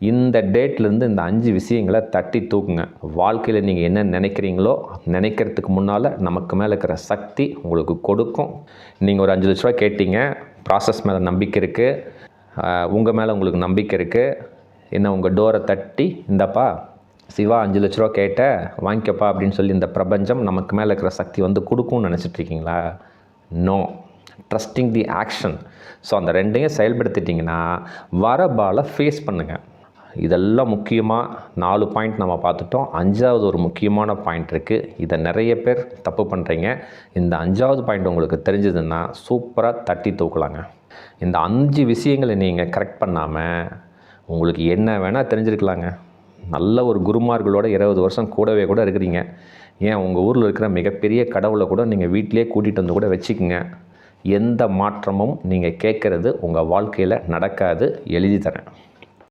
இந்த டேட்லேருந்து இந்த அஞ்சு விஷயங்களை தட்டி தூக்குங்க. வாழ்க்கையில் நீங்கள் என்ன நினைக்கிறீங்களோ நினைக்கிறதுக்கு முன்னால் நமக்கு மேலே இருக்கிற சக்தி உங்களுக்கு கொடுக்கும். நீங்கள் ஒரு அஞ்சு லட்ச ரூபா கேட்டீங்க ப்ராசஸ் மேலே நம்பிக்கை இருக்குது உங்கள் மேலே உங்களுக்கு நம்பிக்கை இருக்குது என்ன உங்கள் டோரை தட்டி இந்தப்பா சிவா அஞ்சு லட்ச ரூபா கேட்ட வாங்கிக்கப்பா அப்படின்னு சொல்லி இந்த பிரபஞ்சம் நமக்கு மேலே இருக்கிற சக்தி வந்து கொடுக்கும்னு நினச்சிட்ருக்கீங்களா no trusting the action so அந்த ரெண்டையும் செயல்படுத்திட்டிங்கன்னா வர பாலை ஃபேஸ் பண்ணுங்கள் இதெல்லாம் முக்கியமாக நாலு பாயிண்ட் நம்ம பார்த்துட்டோம். அஞ்சாவது ஒரு முக்கியமான பாயிண்ட் இருக்குது இதை நிறைய பேர் தப்பு பண்ணுறீங்க இந்த அஞ்சாவது பாயிண்ட் உங்களுக்கு தெரிஞ்சதுன்னா சூப்பராக தட்டி தூக்கலாங்க. இந்த அஞ்சு விஷயங்களை நீங்கள் கரெக்ட் பண்ணாமல் உங்களுக்கு என்ன வேணால் தெரிஞ்சிருக்கலாங்க. நல்ல ஒரு குருமார்களோட இருபது வருஷம் கூடவே கூட இருக்கிறீங்க. ஏன்? உங்கள் ஊரில் இருக்கிற மிகப்பெரிய கடவுளை கூட நீங்கள் வீட்டிலே கூட்டிகிட்டு வந்து கூட வச்சுக்கோங்க. எந்த மாற்றமும் நீங்கள் கேட்குறது உங்கள் வாழ்க்கையில் நடக்காது. எழுதி தரேன்.